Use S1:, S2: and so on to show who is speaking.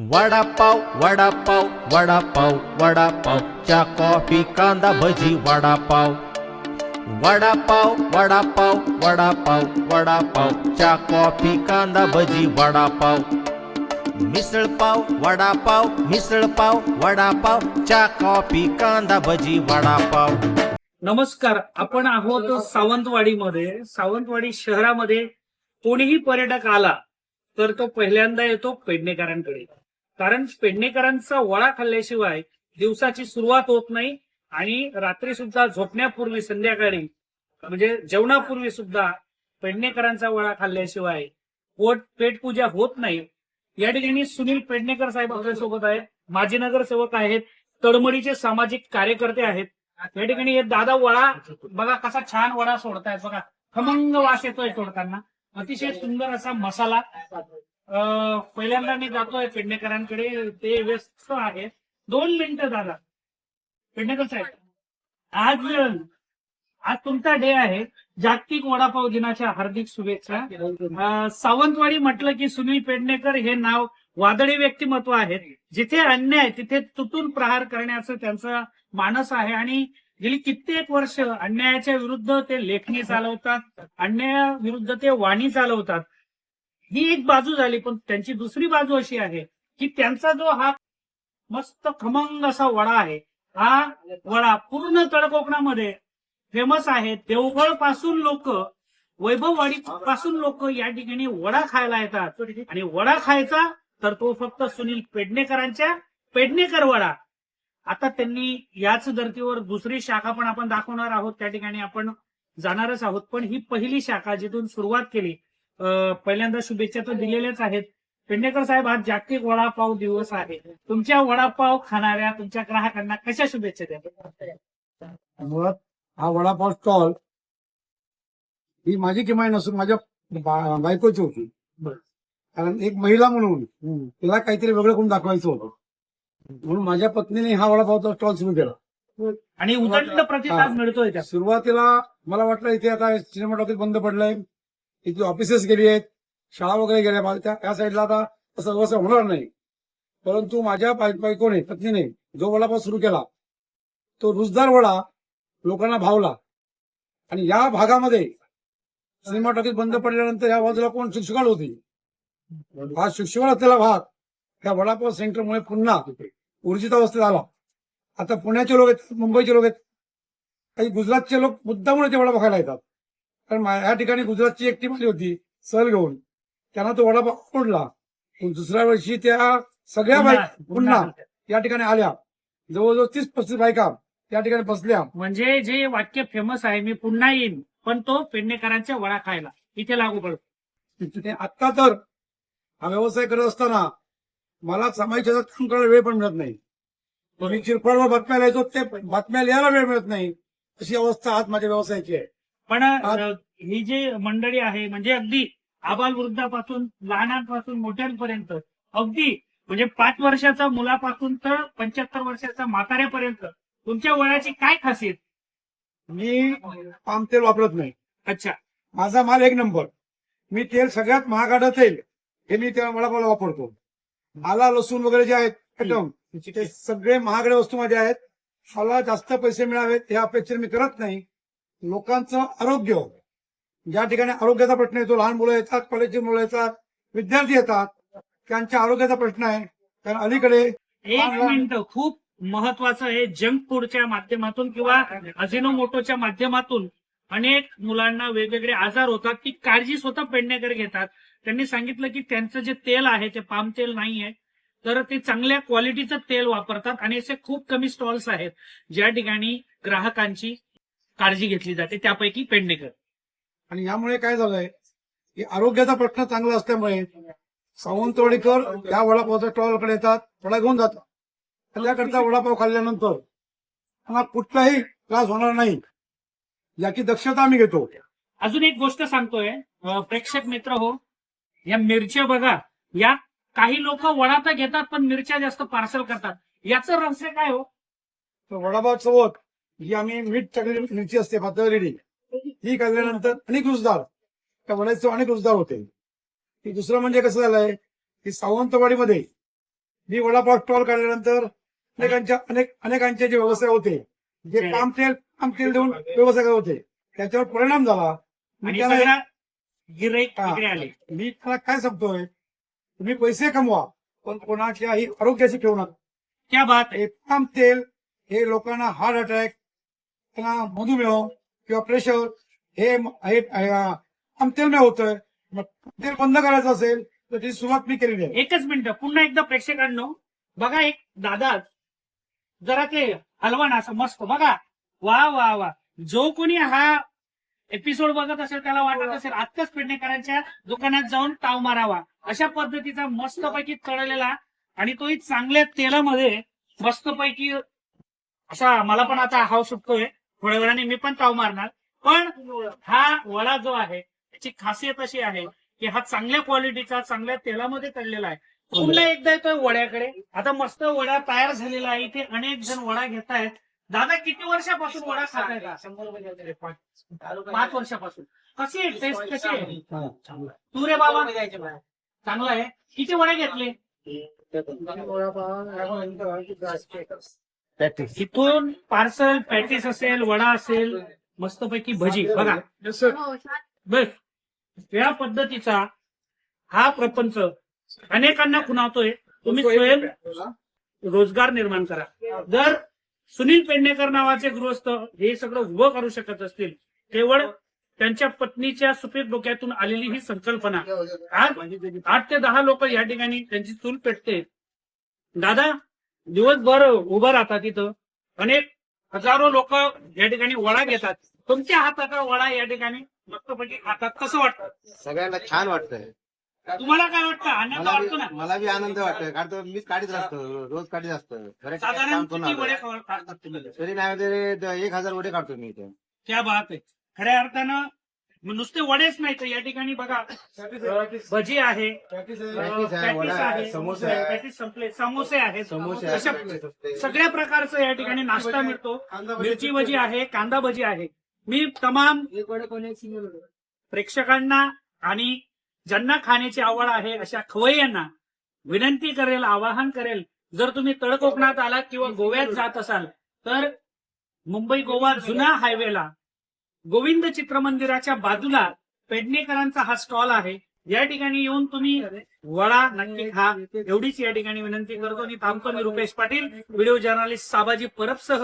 S1: वडापाव वडापाव वडापाव वडापाव. च्या कॉफी कांदा भजी वडापाव. वडापाव वडापाव वडापाव वडापाव. चा कॉफी कांदा भजी वडापाव. मिसळपाव वडापाव मिसळपाव वडापाव. च्या कॉफी कांदा भजी वडापाव.
S2: नमस्कार. आपण आहोत सावंतवाडीमध्ये. सावंतवाडी शहरामध्ये कोणीही पर्यटक आला तर तो पहिल्यांदा येतो पेडणेकरांकडे. कारण पेडणेकरांचा वडा खाल्ल्याशिवाय दिवसाची सुरुवात होत नाही आणि रात्री सुद्धा झोपण्यापूर्वी संध्याकाळी म्हणजे जेवणापूर्वी सुद्धा पेडणेकरांचा वडा खाल्ल्याशिवाय पोट पेटपूजा होत नाही. या ठिकाणी सुनील पेडणेकर साहेब आपल्यासोबत आहेत. माजी नगरसेवक आहेत. तडमडीचे सामाजिक कार्यकर्ते आहेत. या ठिकाणी हे दादा वडा बघा कसा छान वडा सोडतायत. बघा खमंग वास येतोय सोडताना अतिशय सुंदर असा मसाला. पहिल्यांदा मी जातोय पेडणेकरांकडे. ते व्यस्त आहेत. दोन मिनिटं दादा. पेडणेकर साहेब आज आज तुमचा डे आहे. जागतिक वडापाव दिनाच्या हार्दिक शुभेच्छा. सावंतवाडी म्हटलं की सुनील पेडणेकर हे नाव वादळी व्यक्तिमत्व आहेत. जिथे अन्याय तिथे तुटून प्रहार करण्याचं त्यांचं मानस आहे. आणि गेली कित्येक वर्ष अन्यायाच्या विरुद्ध ते लेखणी चालवतात. अन्यायाविरुद्ध ते वाणी चालवतात. ही एक बाजू झाली पण त्यांची दुसरी बाजू अशी आहे की त्यांचा जो हा मस्त खमंग असा वडा आहे हा वडा पूर्ण तळकोकणामध्ये फेमस आहे. देवगडपासून लोक वैभववाडी पासून लोक या ठिकाणी वडा खायला येतात. आणि वडा खायचा तर तो फक्त सुनील पेडणेकरांच्या पेडणेकर वडा. आता त्यांनी याच धर्तीवर दुसरी शाखा पण आपण दाखवणार आहोत. त्या ठिकाणी आपण जाणारच आहोत. पण ही पहिली शाखा जिथून सुरुवात केली पहिल्यांदा शुभेच्छा तर दिलेल्याच आहेत. पेडणेकर साहेब आज जागतिक वडापाव दिवस आहे. तुमच्या वडापाव खाणाऱ्या तुमच्या ग्राहकांना कशा शुभेच्छा द्या?
S3: मुळात हा वडापाव स्टॉल ही माझी किमान नसून माझ्या बायकोची होती. कारण एक महिला म्हणून तिला काहीतरी वेगळं करून दाखवायचं होतं. म्हणून माझ्या पत्नीने हा वडापावचा स्टॉल सुरू केला.
S2: आणि उदंड प्रतिसाद. मिळतोय त्या
S3: सुरुवातीला मला वाटलं इथे आता सिनेमा टॉकीज बंद पडलंय. इथली ऑफिसेस गेली आहेत शाळा वगैरे गेल्या माझ्या त्या त्या साईडला आता असं व्यवस्था होणार नाही. परंतु माझ्या बाय- बायकोने पत्नीने जो वडापाव सुरू केला तो रुजदार वडा लोकांना भावला. आणि या भागामध्ये सिनेमा टॉकीज बंद पडल्यानंतर या बाजूला कोण शिक्षकाळ होती? हा शिक्षकाळ असलेला भाग. ह्या वडापाव सेंटरमुळे पुन्हा ऊर्जित अवस्थेत आला. आता पुण्याचे लोक आहेत मुंबईचे लोक आहेत. काही गुजरातचे लोक मुद्दामुळे ते वडापाव खायला येतात. कारण या ठिकाणी गुजरातची एक टीम आली होती सहल घेऊन. त्यांना तो वडापाव आवडला पण दुसऱ्या वर्षी त्या सगळ्या बाईक पुन्हा या ठिकाणी आल्या. जवळजवळ तीस पस्तीस बायका त्या ठिकाणी बसल्या.
S2: म्हणजे जे वाक्य फेमस आहे मी पुन्हा येईन पण तो पेडणेकरांच्या वडा खायला. इथे लागू पडतो.
S3: आता तर हा व्यवसाय करत असताना मला क्षेत्रात काम करायला वेळ पण मिळत नाही. मी चिरफळवर बातम्या लिहायचो ते बातम्या लिहायला वेळ मिळत नाही. अशी अवस्था आज माझ्या व्यवसायाची आहे.
S2: पण ही जी मंडळी आहे म्हणजे अगदी आबाल वृद्धापासून लहानांपासून मोठ्यांपर्यंत अगदी म्हणजे पाच वर्षाचा मुलापासून तर पंच्याहत्तर वर्षाचा म्हाताऱ्यापर्यंत तुमच्या वयाची काय खासियत?
S3: मी पाम तेल वापरत नाही.
S2: अच्छा.
S3: माझा माल एक नंबर. मी तेल सगळ्यात महागाडं तेल हे मी त्या वडापावला वापरतो. आला लसूण वगैरे जे आहेत ते सगळे महागडे वस्तू माझे आहेत. मला जास्त पैसे मिळावेत या अपेक्षा मी करत नाही. लोकांचं आरोग्य. ज्या ठिकाणी आरोग्याचा प्रश्न येतो लहान मुलं येतात कॉलेजची मुलं येतात विद्यार्थी येतात त्यांच्या आरोग्याचा प्रश्न आहे. कारण अलीकडे
S2: एक मिनिट खूप महत्वाचं आहे जंक फूडच्या माध्यमातून किंवा अजिनोमोटोच्या माध्यमातून अनेक मुलांना वेगवेगळे आजार होतात ती काळजी स्वतः पेडणेकर घेतात. त्यांनी सांगितलं की त्यांचं जे तेल आहे ते पाम तेल नाहीये तर ते चांगल्या क्वालिटीचं तेल वापरतात आणि असे खूप कमी स्टॉल्स आहेत. ज्या ठिकाणी ग्राहकांची काळजी घेतली जाते त्यापैकी पेडणेकर.
S3: आणि यामुळे काय झालंय की आरोग्याचा प्रश्न चांगला असल्यामुळे सावंतवाडीकर या वडापावच्या स्टॉलकडे येतात वडा घेऊन जातात. त्याच्याकरता वडापाव खाल्ल्यानंतर त्यांना कुठलाही त्रास होणार नाही याची दक्षता आम्ही घेतो.
S2: अजून एक गोष्ट सांगतोय प्रेक्षक मित्र हो या मिरच्या बघा या काही लोक वडा तर घेतात पण मिरच्या जास्त पार्सल करतात. याचं रहस्य काय हो?
S3: वडापाव सोबत जी आम्ही मीठ टाकलेली मिरची असते पातळलेली ही खाल्ल्यानंतर अनेक रुजदार त्या वड्याचे अनेक रुजदार होते. की दुसरं म्हणजे कसं झालंय? की सावंतवाडीमध्ये मी वडापाव स्टॉल काढल्यानंतर अनेकांच्या अनेक अनेकांचे जे व्यवसाय होते जे काम तेल काम तेल देऊन व्यवसाय करत होते त्याच्यावर परिणाम झाला. मी त्याला हा. काय सांगतोय? तुम्ही पैसे कमवा पण कोणाच्याही आरोग्याची ठेवू नका.
S2: क्या बात
S3: हे पाम तेल हे लोकांना हार्ट अटॅक त्यांना मधुमेह किंवा प्रेशर हे हे होतंय. मग तेल बंद करायचं असेल तर त्याची सुरुवात मी केलेली आहे.
S2: एकच मिनिट पुन्हा एकदा प्रेक्षकांनो बघा एक दादा जरा ते हलवा ना असं मस्त बघा. वा वा वा. जो कोणी हा एपिसोड बघत असेल त्याला वाटत असेल आत्ताच पेडणेकरांच्या दुकानात जाऊन ताव मारावा. अशा पद्धतीचा मस्तपैकी तळलेला आणि तोही चांगल्या तेलामध्ये मस्तपैकी असा मला पण आता हाव सुटतोय. थोड्या वेळाने मी पण ताव मारणार. पण हा वडा जो आहे त्याची खासियत अशी आहे की हा चांगल्या क्वालिटीचा चांगल्या तेलामध्ये तळलेला आहे. पुन्हा एकदा येतोय वड्याकडे. आता मस्त वडा तयार झालेला आहे. इथे अनेक जण वडा घेत आहेत. दादा किती वर्षापासून वडा खात आहे पाच वर्षापासून. कशी आहे? टेस्ट कशी आहे? तू रे बाबा. चांगला आहे किती वडे घेतले? इथून पार्सल पॅटीस असेल वडा असेल मस्तपैकी भजी. बघा. बर या पद्धतीचा हा प्रपंच अनेकांना खुणावतोय. तुम्ही स्वयं रोजगार निर्माण करा. जर सुनील पेडणेकर नावाचे गृहस्थ हे सगळं उभं करू शकत असतील केवळ त्यांच्या पत्नीच्या सुपीक डोक्यातून आलेली ही संकल्पना. आज आठ ते दहा लोक या ठिकाणी त्यांची चूल पेटते. दादा दिवसभर उभं राहतात तिथं अनेक हजारो लोक या ठिकाणी वडा घेतात. तुमच्या हाताचा वडा या ठिकाणी मस्तपैकी खातात. कसं वाटतं?
S4: सगळ्यांना छान वाटतंय.
S2: तुम्हाला काय वाटतं? आनंद
S4: मला
S2: वाटतो
S4: बी
S2: ना?
S4: मला बी आनंद वाटतोय. कारण मीच काढीत असतो रोज काढीत असतो.
S2: साधारण
S4: काम करून
S2: किती वडे
S4: आलोय.
S2: खावा- खातात तुम्ही?
S4: तरी नाही वगैरे द- एक हजार वडे काढतो मी इथे.
S2: क्या बात आहे. खऱ्या अर्थानं मग नुसते वडेच नाही तर या ठिकाणी बघा भजी आहे
S4: समोसे आहे.
S2: पॅटीस संपले. समोसे आहेत.
S4: समोसे
S2: अशा
S4: आहेत.
S2: सगळ्या प्रकारचं या ठिकाणी नाश्ता मिळतो. मिरची भजी आहे. कांदा भजी आहे. मी तमाम प्रेक्षकांना आणि ज्यांना खाण्याची आवड आहे अशा खवय्यांना विनंती करेल आवाहन करेल. जर तुम्ही तळ कोकणात आलात किंवा गोव्यात जात असाल तर मुंबई गोवा जुना हायवेला गोविंद चित्रमंदिराच्या बाजूला पेडणेकरांचा हा स्टॉल आहे. या ठिकाणी येऊन तुम्ही वडा नक्की खा. एवढीच या ठिकाणी विनंती करतो. आणि थांबतो मी रुपेश पाटील व्हिडिओ जर्नालिस्ट साबाजी परबसह